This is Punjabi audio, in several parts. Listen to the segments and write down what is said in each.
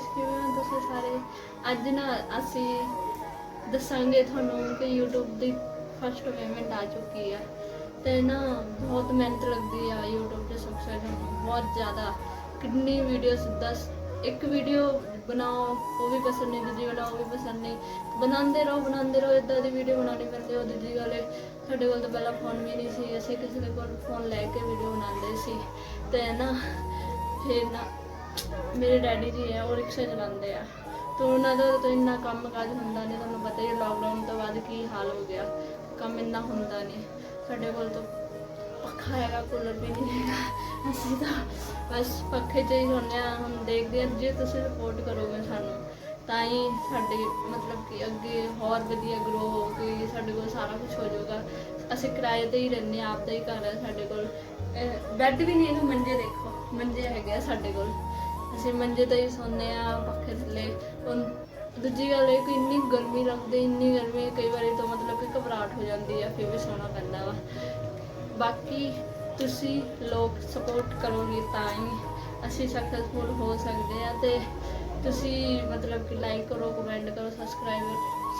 ਗਾਇਸ ਕਿਵੇਂ ਹੋ ਤੁਸੀਂ ਸਾਰੇ। ਅੱਜ ਨਾ ਅਸੀਂ ਦੱਸਾਂਗੇ ਤੁਹਾਨੂੰ ਕਿ YouTube ਦੀ ਫਸਟ ਪੇਮੈਂਟ ਆ ਚੁੱਕੀ ਆ। ਤੇ ਨਾ ਬਹੁਤ ਮਿਹਨਤ ਲੱਗਦੀ ਆ YouTube ਤੇ ਸਬਸਕ੍ਰਾਈਬ ਬਹੁਤ ਜ਼ਿਆਦਾ। ਕਿੰਨੀ ਵੀਡੀਓਸ 10 ਇੱਕ ਵੀਡੀਓ ਬਣਾਓ, ਉਹ ਵੀ ਪਸੰਦ ਨਹੀਂ, ਦੂਜੀ ਬਣਾਓ ਉਹ ਵੀ ਪਸੰਦ ਨਹੀਂ। ਬਣਾਉਂਦੇ ਰਹੋ ਬਣਾਉਂਦੇ ਰਹੋ ਇਦਾਂ ਦੀ ਵੀਡੀਓ ਬਣਾਉਣੀ ਪੈਂਦੀ ਉਹ ਦੂਜੀ ਗੱਲ ਸਾਡੇ ਕੋਲ ਤਾਂ ਪਹਿਲਾਂ ਫੋਨ ਵੀ ਨਹੀਂ ਸੀ। ਅਸੀਂ ਕਿਸੇ ਦੇ ਕੋਲ ਫੋਨ ਲੈ ਕੇ ਵੀਡੀਓ ਬਣਾਉਂਦੇ ਸੀ। ਤੇ ਨਾ, ਫਿਰ ਨਾ ਮੇਰੇ ਡੈਡੀ ਜੀ ਹੈ, ਉਹ ਰਿਕਸ਼ਾ ਚਲਾਉਂਦੇ ਆ। ਤੇ ਉਹਨਾਂ ਦਾ ਤਾਂ ਇੰਨਾ ਕੰਮ ਕਾਜ ਹੁੰਦਾ ਨਹੀਂ, ਤੁਹਾਨੂੰ ਪਤਾ ਹੀ ਹੈ ਲੋਕਡਾਊਨ ਤੋਂ ਬਾਅਦ ਕੀ ਹਾਲ ਹੋ ਗਿਆ। ਕੰਮ ਇੰਨਾ ਹੁੰਦਾ ਨਹੀਂ। ਸਾਡੇ ਕੋਲ ਤਾਂ ਪੱਖਾ ਹੈਗਾ ਕੂਲਰ ਵੀ ਨਹੀਂ ਹੈਗਾ। ਅਸੀਂ ਤਾਂ ਬਸ ਪੱਖੇ 'ਚ ਹੀ ਹੁੰਦੇ ਆ ਹੁਣ ਦੇਖਦੇ ਹਾਂ, ਜੇ ਤੁਸੀਂ ਸਪੋਰਟ ਕਰੋਗੇ ਸਾਨੂੰ, ਤਾਂ ਹੀ ਸਾਡੇ ਮਤਲਬ ਕਿ ਅੱਗੇ ਹੋਰ ਵਧੀਆ ਗਰੋ ਹੋ ਕੇ ਸਾਡੇ ਕੋਲ ਸਾਰਾ ਕੁਝ ਹੋ ਜਾਊਗਾ। ਅਸੀਂ ਕਿਰਾਏ ਤੇ ਹੀ ਰਹਿੰਦੇ ਆ ਆਪਦਾ ਹੀ ਘਰ ਹੈ ਸਾਡੇ ਕੋਲ। ਬੈੱਡ ਵੀ ਨਹੀਂ ਹੈਗਾ ਮੰਜੇ ਦੇਖੋ, ਮੰਜੇ ਹੈਗੇ ਆ ਸਾਡੇ ਕੋਲ। ਅਸੀਂ ਮੰਜੇ ਤੇ ਹੀ ਸੌਂਦੇ ਆ ਪੱਖੇ ਥੱਲੇ। ਹੁਣ ਦੂਜੀ ਗੱਲ ਇਹ ਕਿ ਇੰਨੀ ਗਰਮੀ ਲੱਗਦੀ, ਇੰਨੀ ਗਰਮੀ, ਕਈ ਵਾਰੀ ਤਾਂ ਮਤਲਬ ਕਿ ਘਬਰਾਹਟ ਹੋ ਜਾਂਦੀ ਆ, ਫਿਰ ਵੀ ਸੌਣਾ ਪੈਂਦਾ ਵਾ। ਬਾਕੀ ਤੁਸੀਂ ਲੋਕ ਸਪੋਰਟ ਕਰੋਗੇ ਤਾਂ ਹੀ ਅਸੀਂ ਸਕਸੈਸਫੁਲ ਹੋ ਸਕਦੇ ਆ ਤੇ ਤੁਸੀਂ ਮਤਲਬ ਕਿ ਲਾਈਕ ਕਰੋ ਕਮੈਂਟ ਕਰੋ ਸਬਸਕ੍ਰਾਈਬ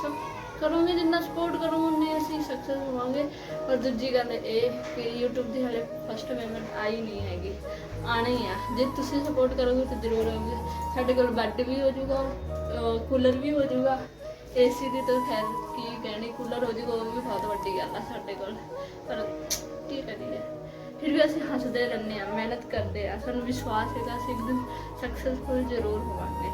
ਸਭ। ਕਰੋਗੇ, ਜਿੰਨਾ ਸਪੋਰਟ ਕਰੋ, ਉਨੇ ਅਸੀਂ ਸਕਸੈਸ ਹੋਵਾਂਗੇ। ਔਰ ਦੂਜੀ ਗੱਲ ਇਹ ਕਿ YouTube ਦੀ ਹਲੇ ਫਸਟ ਪੇਮੈਂਟ ਆਈ ਨਹੀਂ ਹੈਗੀ। ਆਣੀ ਆ। ਜੇ ਤੁਸੀਂ ਸਪੋਰਟ ਕਰੋਗੇ ਤਾਂ ਜ਼ਰੂਰ ਆਊਗੀ ਸਾਡੇ ਕੋਲ ਬੈੱਡ ਵੀ ਹੋ ਜਾਊਗਾ ਕੂਲਰ ਵੀ ਹੋ ਜਾਊਗਾ। ਏਸੀ ਦੀ ਤਾਂ ਖੈਰ ਕੀ ਕਹਿਣੀ ਕੂਲਰ ਹੋ ਜਾਊਗਾ, ਉਹ ਵੀ ਬਹੁਤ ਵੱਡੀ ਗੱਲ ਆ ਸਾਡੇ ਕੋਲ। ਪਰ ਕੀ ਕਰੀਏ? ਫਿਰ ਵੀ ਅਸੀਂ ਹੱਸਦੇ ਰਹਿੰਦੇ ਆ, ਮਿਹਨਤ ਕਰਦੇ ਆ। ਸਾਨੂੰ ਵਿਸ਼ਵਾਸ ਹੈਗਾ, ਅਸੀਂ ਇੱਕ ਦਿਨ ਸਕਸੈਸਫੁਲ ਜ਼ਰੂਰ ਹੋਵਾਂਗੇ।